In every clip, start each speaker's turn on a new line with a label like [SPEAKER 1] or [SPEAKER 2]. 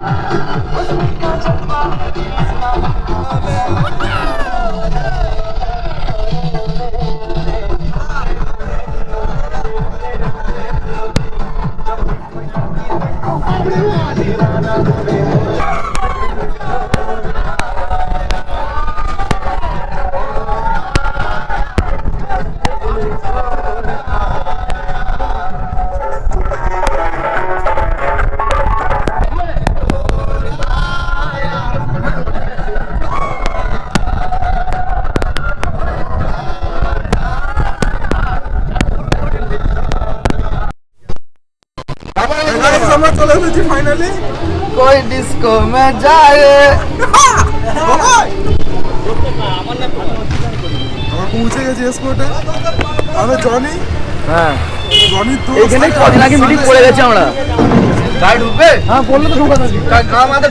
[SPEAKER 1] 아, 어서 가 정말. চলে এসেছি ফাইনালি
[SPEAKER 2] কই মে যায়।
[SPEAKER 1] আমরা পৌঁছে গেছি জনি
[SPEAKER 2] হ্যাঁ।
[SPEAKER 1] জনি তো
[SPEAKER 2] এখানে কদিন আগে মিটিং পড়ে গেছে আমরা। গাড়ি ঢুকবে? হ্যাঁ বললে তো ঢুকা থাকি কার মাথায়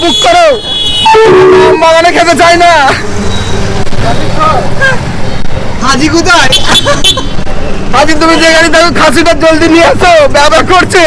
[SPEAKER 2] বুক করো। বাগানে খেতে চাই না। হাজি কোথায়? হাজি তুমি যে গাড়ি দেখো খাসিটা জলদি নিয়ে আসো ব্যবহার করছে।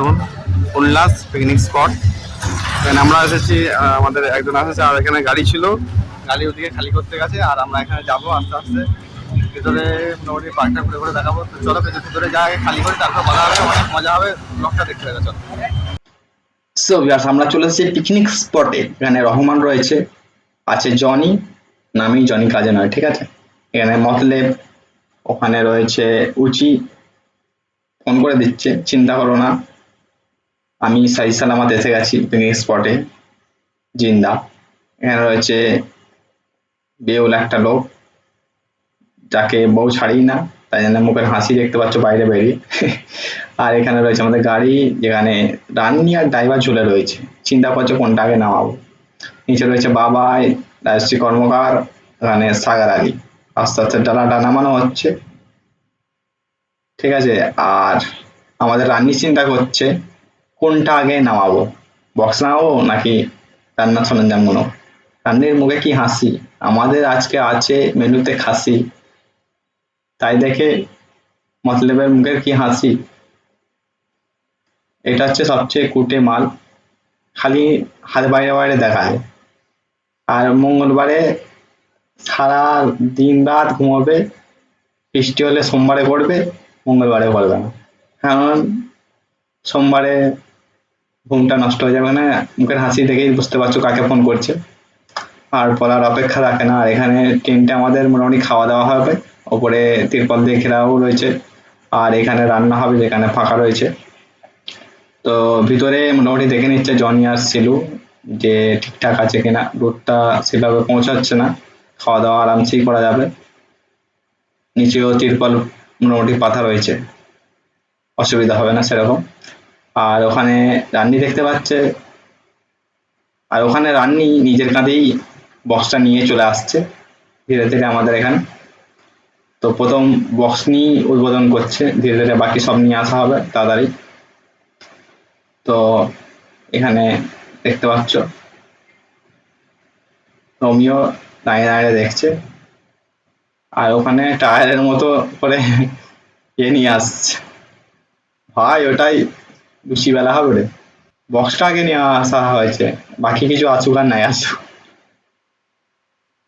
[SPEAKER 3] দেখুন, উল্লাস পিকনিক স্পট এখানে আমরা এসেছি আমাদের একজন এসেছে আর এখানে গাড়ি ছিল। গাড়ি ওদিকে খালি করতে গেছে, আর আমরা এখানে যাব আস্তে আস্তে। ভিতরে মোটামুটি পার্কটা ঘুরে ঘুরে দেখাবো। তো চলো, ভেতরে ভিতরে যাই খালি করে, তারপর মজা হবে। অনেক মজা হবে ব্লগটা দেখতে হবে, চলো।
[SPEAKER 4] আমরা চলে এসেছি পিকনিক স্পটে এখানে রহমান রয়েছে, আছে জনি নামই জনি কাজে নয়, ঠিক আছে? এখানে মতলেব, ওখানে রয়েছে উচি। ফোন করে দিচ্ছে, চিন্তা করো না। আমি সাই সালামাত এসে গেছি পিকনিক স্পটে জিন্দা। এখানে রয়েছে বেউল একটা লোক, যাকে বউ ছাড়ি না, তাই জন্য মুখের হাসি দেখতে পাচ্ছ বাইরে বেরিয়ে। আর এখানে রয়েছে আমাদের গাড়ি, যেখানে রান্নি আর ড্রাইভার ঝুলে রয়েছে। চিন্তা করছে কোনটা আগে নামাবো? নিচে রয়েছে বাবাই রাজশ্রী কর্মকার, এখানে সাগার আলী। আস্তে আস্তে ডালাটা নামানো হচ্ছে। ঠিক আছে, আর আমাদের রান্নি চিন্তা করছে কোনটা আগে নামাবো? বক্স নামাবো নাকি রান্নার সরঞ্জামগুলো রান্নির মুখে কি হাসি? আমাদের আজকে আছে মেনুতে খাসি। তাই দেখে মতলবের মুখের কি হাসি? এটা হচ্ছে সবচেয়ে কুটে মাল। খালি হাত বাইরে বাইরে দেখায় আর মঙ্গলবারে সারা দিন রাত ঘুমাবে। বৃষ্টি হলে সোমবারে পড়বে মঙ্গলবারে পড়বে না। কারণ সোমবারে ঘুমটা নষ্ট হয়ে যাবে না মুখের হাসি দেখেই বুঝতে পারছ কাকে ফোন করছে। আর পড়ার অপেক্ষা রাখে না। আর এখানে টেন্টে আমাদের মোটামুটি খাওয়া দাওয়া হবে। ওপরে তিরপল দিয়ে ঘেরাও রয়েছে। আর এখানে রান্না হবে, যেখানে ফাঁকা রয়েছে। তো ভিতরে মোটামুটি দেখে নিচ্ছে জনি আর সিলু যে ঠিকঠাক আছে কিনা। রোদটা সেভাবে পৌঁছাচ্ছে না। খাওয়া দাওয়া আরামসেই করা যাবে। নিচেও তিরপল মোটামুটি পাতা রয়েছে। অসুবিধা হবে না সেরকম। আর ওখানে রান্নি দেখতে পাচ্ছে। আর ওখানে রান্নি নিজের কাঁধেই বক্সটা নিয়ে চলে আসছে। ধীরে ধীরে আমাদের এখানে। তো প্রথম বক্স নিয়ে উদ্বোধন করছে। ধীরে ধীরে বাকি সব নিয়ে আসা হবে তাড়াতাড়ি। তো এখানে দেখতে পাচ্ছ। রোমিও দাঁড়িয়ে দাঁড়িয়ে দেখছে। আর ওখানে টায়ারের মতো করে এ নিয়ে আসছে। ভাই, ওটাই বেশি বেলা হবে রে। বক্সটা আগে নিয়ে আসা হয়েছে। বাকি কিছু আসুক আর নাই আসুক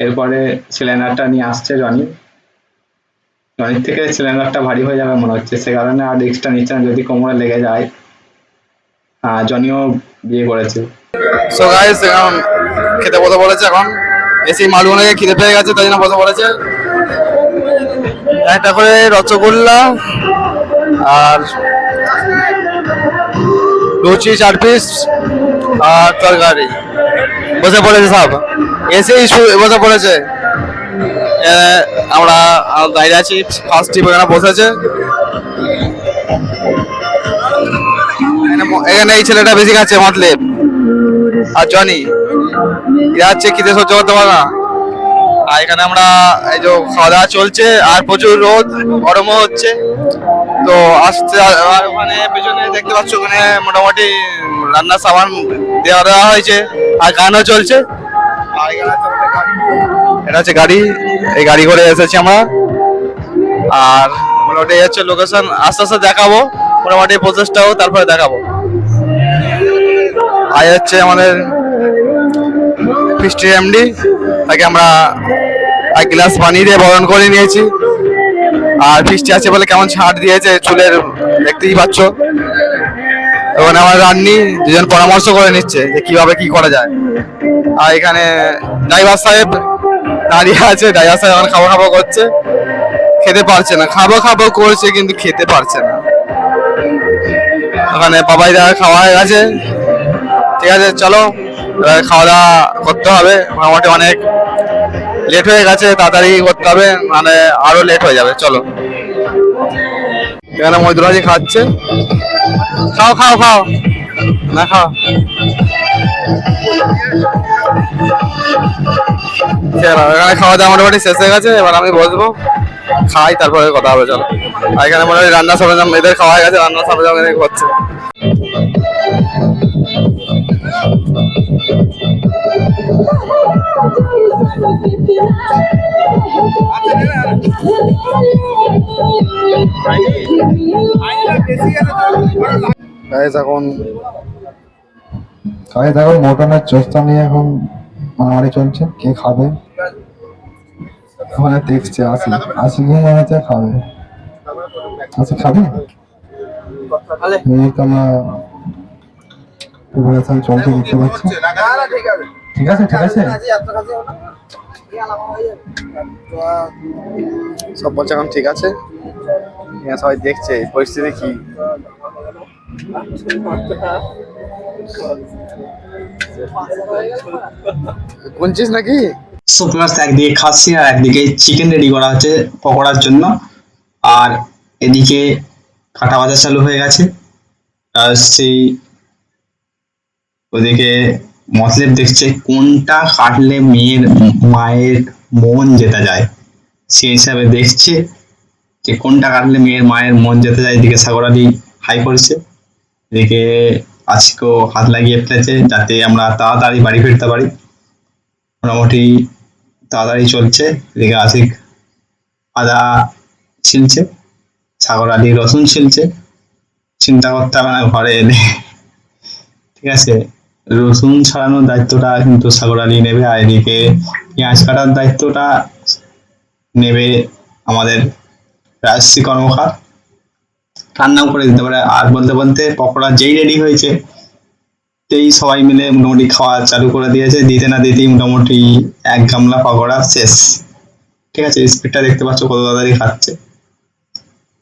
[SPEAKER 4] এরপরে সিলিন্ডারটা নিয়ে আসছে জনি। জনির থেকে সিলিন্ডারটা ভারী হয়ে যাবে মনে হচ্ছে। সে কারণে আর রিক্সটা নিচ্ছে না যদি কোমরে লেগে যায়। আহ, জনিও বিয়ে করেছে।
[SPEAKER 3] সো গাইস এখন খেতে বসে পড়েছে এখন। এসে মালগুলোকে খিদে পেয়ে গেছে তাই জন্য বসে পড়েছে। একটা করে রসগোল্লা আর লুচি চার পিস আর তরকারি বসে পড়েছে সব এসেই বসে পড়েছে আমরা দাঁড়িয়ে আছি ফার্স্ট টিপ এখানে বসেছে এখানে এই ছেলেটা বেশি খাচ্ছে মাতলে আর জনি এরা হচ্ছে সহ্য করতে পারে না আর এখানে আমরা এই যে খাওয়া দাওয়া চলছে আর প্রচুর রোদ গরমও হচ্ছে তো আসতে আর ওখানে পেছনে দেখতে পাচ্ছ ওখানে মোটামুটি রান্নার সামান দেওয়া দেওয়া হয়েছে। আর গানও চলছে। আর। এটা হচ্ছে গাড়ি। এই গাড়ি করে এসেছি আমরা। আর মোটামুটি হচ্ছে লোকেশন আস্তে আস্তে দেখাবো। মোটামুটি প্রচেষ্টাও, তারপরে দেখাবো। আর হচ্ছে আমাদের ফিস্টি এমডি তাকে আমরা এক গ্লাস পানি দিয়ে বরণ করে নিয়েছি। আর বৃষ্টি আছে বলে কেমন ছাড় দিয়েছে চুলের, দেখতেই পাচ্ছ। ওখানে আমার রান্নি দুজন পরামর্শ করে নিচ্ছে যে কীভাবে কি করা যায়। আর এখানে ড্রাইভার সাহেব দাঁড়িয়ে আছে, ড্রাইভার সাহেব এখন খাব খাব করছে। খেতে পারছে না, খাব খাব করছে কিন্তু খেতে পারছে না। ওখানে বাবাই দাদা খাওয়া হয়ে গেছে। ঠিক আছে, চলো খাওয়া দাওয়া করতে হবে। মোটামুটি অনেক লেট হয়ে গেছে, তাড়াতাড়ি করতে হবে মানে আরও লেট হয়ে যাবে, চলো। এখানে মজদুরাজি খাচ্ছে। খাও খাও খাও। না, খাও। এখানে খাওয়া দাওয়া মোটামুটি শেষ হয়ে গেছে, এবার আমি বসবো, খাই, তারপরে কথা হবে, চলো। আর এখানে মোটামুটি রান্না সরঞ্জাম এদের খাওয়া গেছে, রান্না সরঞ্জাম এদের করছে। গাইস এখন
[SPEAKER 1] গাইস এখন মটনের চোস্তা নিয়ে এখন মারামারি চলছে। কে খাবে? ওখানে দেখছে আসি। আসি গিয়ে মনে হচ্ছে খাবে। আসি খাবে? এই তো প্রিপারেশন চলছে দেখতে পাচ্ছি। ঠিক আছে। ঠিক আছে
[SPEAKER 3] সব বলছে এখন ঠিক আছে। সবাই দেখছে, পরিস্থিতি কি? গুনছিস নাকি?
[SPEAKER 4] শুকনো মাছ একদিকে খাচ্ছি আর একদিকে চিকেন রেডি করা হচ্ছে পকোড়ার জন্য। আর এদিকে কাটা বাজা চালু হয়ে গেছে। আর সেই ওদিকে মতলেব দেখছে কোনটা কাটলে মেয়ের মায়ের মন জেতা যায়। সেই হিসাবে দেখছে যে কোনটা কাটলে মেয়ের মায়ের মন যেতে যায় এদিকে সাগর হাই করছে। এদিকে আজকেও হাত লাগিয়ে ফেলেছে যাতে আমরা তাড়াতাড়ি বাড়ি ফিরতে পারি। মোটামুটি তাড়াতাড়ি চলছে। এদিকে আশিক আদা ছিলছে সাগর আলী রসুন ছিলছে। চিন্তা করতে হবে না, ঘরে এলে। ঠিক আছে। রসুন ছাড়ানোর দায়িত্বটা কিন্তু সাগর আলী নেবে, আর এদিকে পেঁয়াজ কাটার দায়িত্বটা নেবে আমাদের রাজশ্রী কর্মকার। রান্নাও করে দিতে পারে। আর বলতে বলতে পকোড়া যেই রেডি হয়েছে সেই সবাই মিলে মোটামুটি খাওয়া চালু করে দিয়েছে। দিতে না দিতেই মোটামুটি এক গামলা পকোড়া শেষ। ঠিক আছে, স্পিডটা দেখতে পাচ্ছ কত তাড়াতাড়ি খাচ্ছে।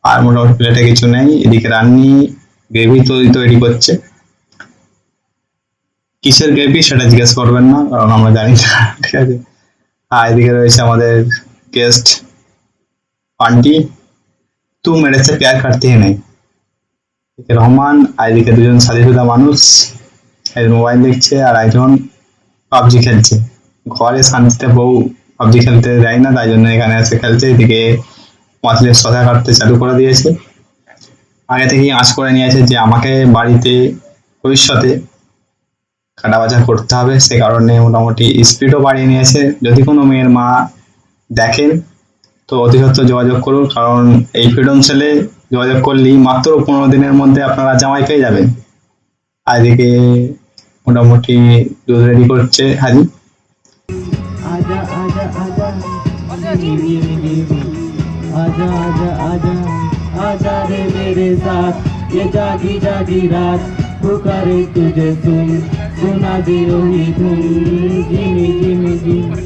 [SPEAKER 4] আর মোটামুটি প্লেটে কিছু নেই, এদিকে রান্নি, গ্রেভি তৈরি তৈরি করছে। কিসের গ্রেভি সেটা জিজ্ঞেস করবেন না, কারণ আমরা জানি না, ঠিক আছে? আর এদিকে রয়েছে আমাদের গেস্ট পান্টি তু মেরেছে, প্যার কাটতে নেই। এদিকে রহমান, আর এদিকে দুজন সাদিসুদা মানুষ। এর মোবাইল দেখছে, আর একজন পাবজি খেলছে। ঘরে শান্তিতে বউ পাবজি খেলতে দেয় না, তাই জন্য এখানে এসে খেলছে। এদিকে মাছলের সদা কাটতে চালু করে দিয়েছে। আগে থেকেই আঁচ করে নিয়েছে যে আমাকে বাড়িতে ভবিষ্যতে কাটা বাজা করতে হবে সে কারণে মোটামুটি স্পিডও বাড়িয়ে নিয়েছে যদি কোনো মেয়ের মা দেখেন তো অতি সত্ত্বর যোগাযোগ করুন কারণ এই ফ্রিডম সেলে যোগাযোগ করলেই মাত্র পনেরো দিনের মধ্যে আপনারা জামাই পেয়ে যাবেন আর এদিকে মোটামুটি দুধ রেডি করছে হাজি
[SPEAKER 5] आजा आजा आजा गिरी गिरी गिरी आजा आजा आजा आजा रे मेरे साथ ये जागी जागी रात पुकारे तुझे सुन সোনাদের মিথুন জিমি জিমি জিমি।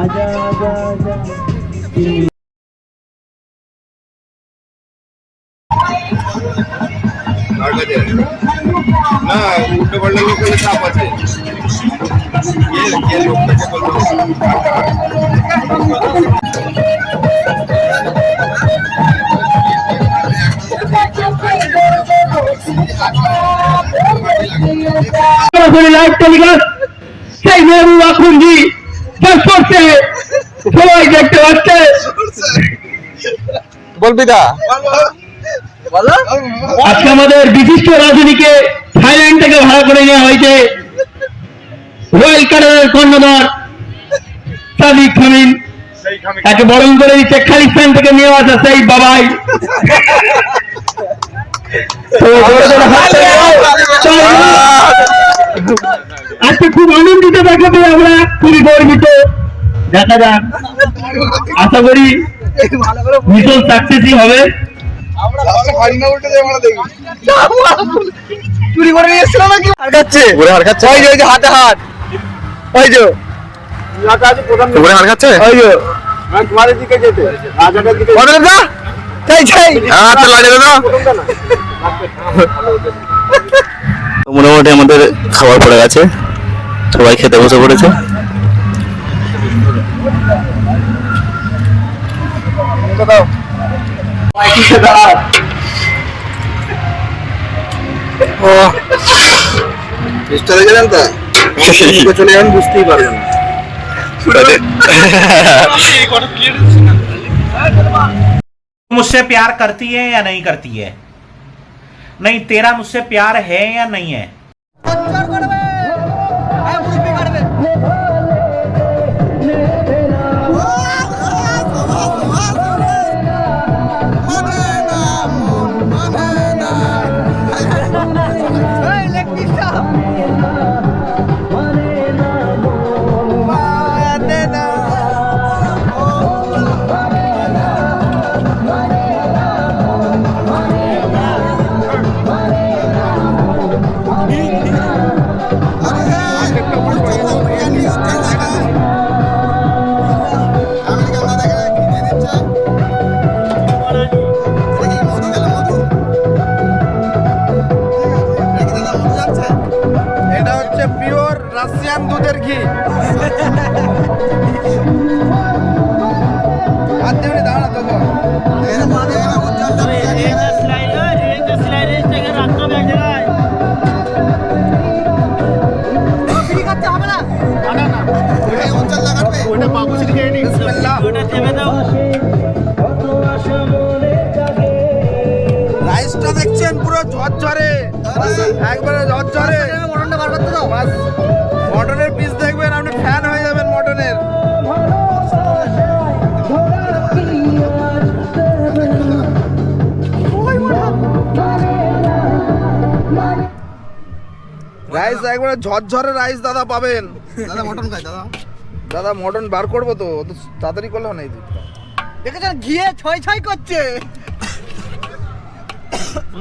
[SPEAKER 5] আজা আজা আজা
[SPEAKER 3] না
[SPEAKER 6] সেই মেহবুবা সবাই আজকে আমাদের বিশিষ্ট রাজনীতিকে থাইল্যান্ড থেকে ভাড়া করে নেওয়া হয়েছে। রয়্যাল কালারের কর্ণধার সাদিক করে দিচ্ছে খালিস্তান থেকে নিয়ে আসা সেই বাবাই। আজকে খুব আনন্দিত দেখাবে আমরা খুবই গর্বিত। দেখা যাক। আশা করি মিশন সাকসেসই হবে।
[SPEAKER 2] চুরি করে নিয়ে এসেছিল নাকি? আর খাচ্ছে। ওরে ওই যে ওই যে হাতে হাত। ওই যে। ওরে আর খাচ্ছে? ওই যে। কত চাই হাত লাগে
[SPEAKER 7] তো। মোটামুটি আমাদের খাবার পড়ে গেছে। সবাই খেতে বসে পড়েছে।
[SPEAKER 2] তো চলে যাবেন বুঝতেই পারবেন। না।
[SPEAKER 8] मुझसे प्यार करती है या नहीं करती है? नहीं, तेरा मुझसे प्यार है या नहीं है?
[SPEAKER 2] একবারে ঝরঝরে। মটনটা বার করতে দাও। মটনের পিস দেখবেন আপনি ফ্যান হয়ে যাবেন মটনের। রাইস একবারে ঝরঝরে রাইস দাদা পাবেন। দাদা মটন খাই দাদা। দাদা মটন বার করব তো অত তাড়াতাড়ি করলে হয় না এই দুধটা।
[SPEAKER 4] দেখেছেন ঘিয়ে ছয় ছয় করছে।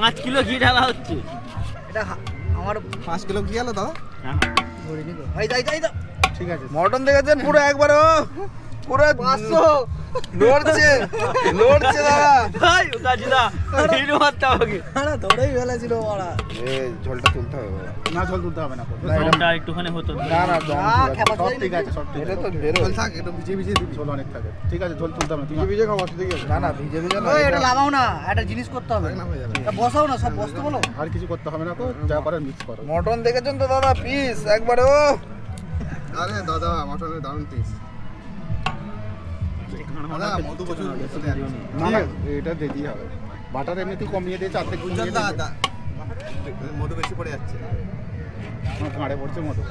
[SPEAKER 9] পাঁচ কিলো ঘি ঢালা হচ্ছে।
[SPEAKER 4] এটা আমার
[SPEAKER 2] পাঁচ কিলো কি হলো দাদা
[SPEAKER 4] যাই
[SPEAKER 2] ঠিক আছে। মটন দেখেছেন পুরো একবারে ও। পুরো
[SPEAKER 4] পাঁচশো।
[SPEAKER 2] নড়ছে নড়ছে দাদা।
[SPEAKER 9] হাই কাজিদা হিরো মারতে হবে।
[SPEAKER 4] ধরেই ফেলেছিল ওরা।
[SPEAKER 2] এই ঝোলটা তুলতে হবে
[SPEAKER 10] না জল তুলতে হবে না
[SPEAKER 2] না,
[SPEAKER 9] একটুখানি হতো।
[SPEAKER 2] না না দম ঠিক আছে।
[SPEAKER 10] সব ঠিক আছে সব ঠিক
[SPEAKER 2] এটা
[SPEAKER 10] আছে।
[SPEAKER 2] তো বেরো
[SPEAKER 10] থাক দিবি। ঝোল অনেক থাকে। ঠিক আছে ঝোল তুলতে হবে না তুমি
[SPEAKER 2] ভিজে খাওয়া অসুবিধা কি আছে? না না ভিজে ভিজে না
[SPEAKER 4] এটা লাগাও না একটা জিনিস করতে হবে। তা বসাও না সব বসতে বলো।
[SPEAKER 10] আর কিছু করতে হবে না তো যা করে মিক্স করো।
[SPEAKER 2] মটন দেখেছেন তো দাদা? পিস একবারে ও।
[SPEAKER 10] আরে দাদা মটনের দারুণ পিস না না এটা দিতেই হবে বাটার এমনিতেই কমিয়ে দিয়েছে
[SPEAKER 2] মধু বেশি পড়ে যাচ্ছে
[SPEAKER 10] ঘাড়ে পড়ছে মতো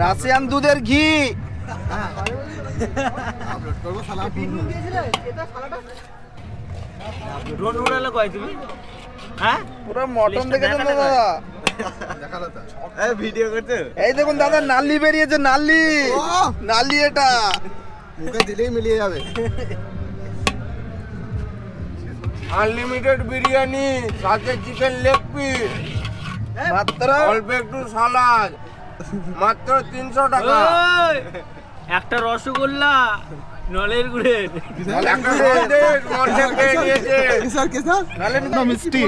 [SPEAKER 2] রাশিয়ান দুধের ঘি
[SPEAKER 9] ড্রোন উড়ালে কয় তুমি হ্যাঁ
[SPEAKER 2] পুরো মটন দেখেছেন তো দাদা
[SPEAKER 7] ভিডিও করতে
[SPEAKER 2] এই দেখুন দাদা নালি বেরিয়েছে নালি নালি এটা
[SPEAKER 10] মুখে দিলেই মিলিয়ে যাবে।
[SPEAKER 2] আনলিমিটেড বিরিয়ানি সাথে চিকেন লেগ পিস মাত্র অল্প একটু সালাদ মাত্র তিনশো টাকা।
[SPEAKER 9] একটা রসগোল্লা নলের গুড়ের
[SPEAKER 10] মিষ্টি।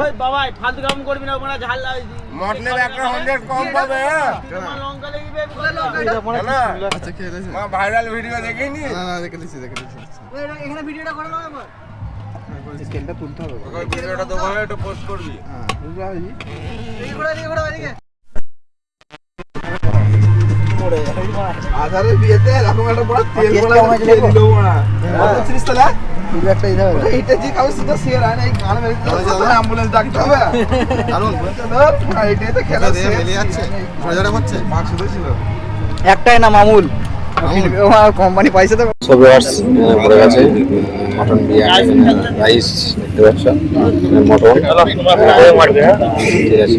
[SPEAKER 9] ওই বাবা ফালতু কাম করবি না ওখানে ঝাল
[SPEAKER 2] মটনের একটা হান্ড্রেড কম পাবে হ্যাঁ? না, মা ভাইরাল ভিডিও দেখিনি?
[SPEAKER 4] ওই, এখানে ভিডিওটা করে নাও একবার।
[SPEAKER 2] স্কেলটা তুলতে হবে
[SPEAKER 6] ভিডিওটা দোকানে একটু পোস্ট করবি।
[SPEAKER 2] হ্যাঁ আধারের বিয়েতে এরকম একটা বড় তেল
[SPEAKER 11] কেসটা
[SPEAKER 2] বড়া
[SPEAKER 11] আমার
[SPEAKER 2] খেয়ে
[SPEAKER 11] দেখো।
[SPEAKER 2] দিল বড়া কত ছিলিস তাহলে?
[SPEAKER 11] একটা দিতে হবে।
[SPEAKER 2] এইটা যে তো শেয়ার হয় না এই গান মেরে দিতে অ্যাম্বুলেন্স ডাকতে হবে?
[SPEAKER 8] কারণ
[SPEAKER 2] চলো তো খেলা
[SPEAKER 8] যাচ্ছে। হচ্ছে।
[SPEAKER 2] তো ছিল।
[SPEAKER 11] একটাই না মামুল কোম্পানি পয়সা দেবে
[SPEAKER 12] সব পড়ে গেছে মটন বিরিয়ানি, রাইস, দেখতে পাচ্ছ? মটন। ঠিক আছে।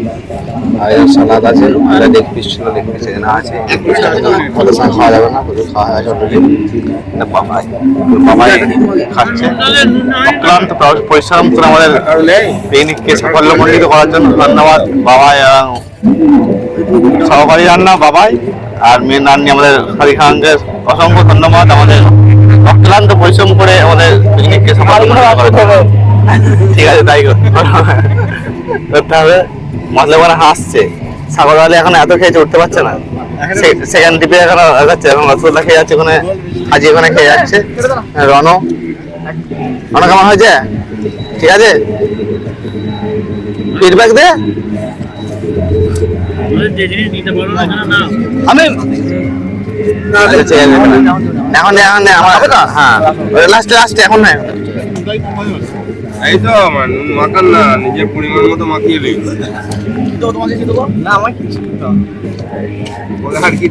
[SPEAKER 12] সালাদ আছে আর লেগ পিস ছিল লেগ পিস আছে। খাওয়া যাবে না খাওয়া অলরেডি বাবাই বাবাই খাচ্ছে। অক্লান্ত পরিশ্রম আমাদের করার জন্য ধন্যবাদ, বাবাই সহকারী রান্না, বাবাই আর মেন রান্নি আমাদের হারি খানকে অসংখ্য ধন্যবাদ আমাদের। অক্লান্ত পরিশ্রম করে আমাদের পিকনিককে ঠিক আছে তাই কর- করতে হবে। করে হাসছে। সাগর আলী এখন এত খেয়েছে উঠতে পারছে না। সেকেন্ড ডিপে এখন যাচ্ছে এখন রসগোল্লা খেয়ে যাচ্ছে ওখানে হাজি ওখানে খেয়ে যাচ্ছে। রণ রণ কেমন হয়েছে? ঠিক আছে? ফিডব্যাক দে। আমি আচ্ছা, এখন নে, এখন নে, হ্যাঁ। লাস্টে লাস্টে এখন না
[SPEAKER 6] এই তো আমার মাখান না নিজের পরিমাণ মতো মাখিয়ে দিই
[SPEAKER 2] না আমার কিছু
[SPEAKER 6] বলে আর কি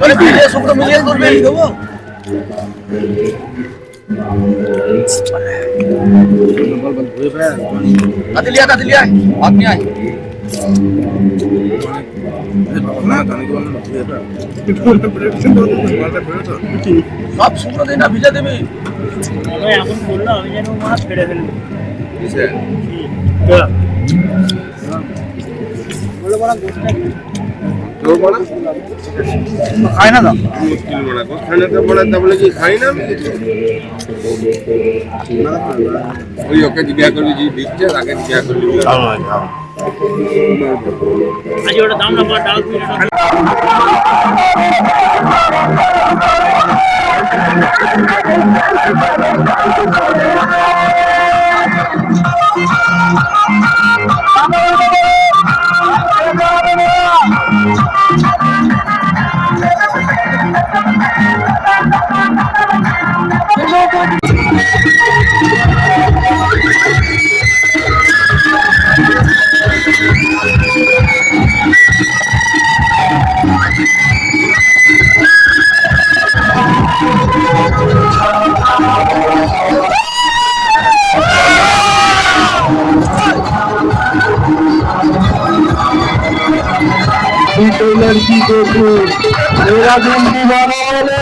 [SPEAKER 2] শুকনো মিলিয়ে করবে দেবো। আদিলিয়া আদিলিয়া। আপনি আয়। সব শুকনো দিন না ভিজা দেবে।
[SPEAKER 9] এখন বলল আমি যেন মাছ ফেড়ে ফেলব
[SPEAKER 2] খায় না তো।
[SPEAKER 6] মুশকিল বড়া কোথায় তো বড়া তা বলে কি খাই না ওই ওকে জিজ্ঞাসা করবি যে দিচ্ছে তাকে জিজ্ঞাসা করবি।
[SPEAKER 9] அஜயோட தாமன பாட்டு
[SPEAKER 6] রাজনীতি বানালে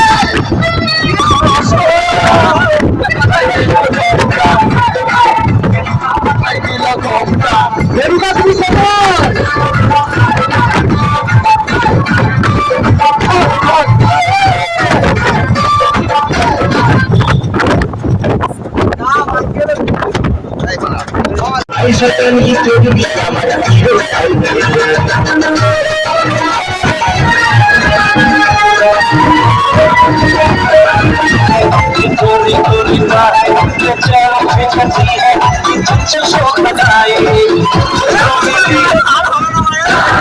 [SPEAKER 9] আজ ওটা দাম না ডাল ফিরে
[SPEAKER 13] Thank you.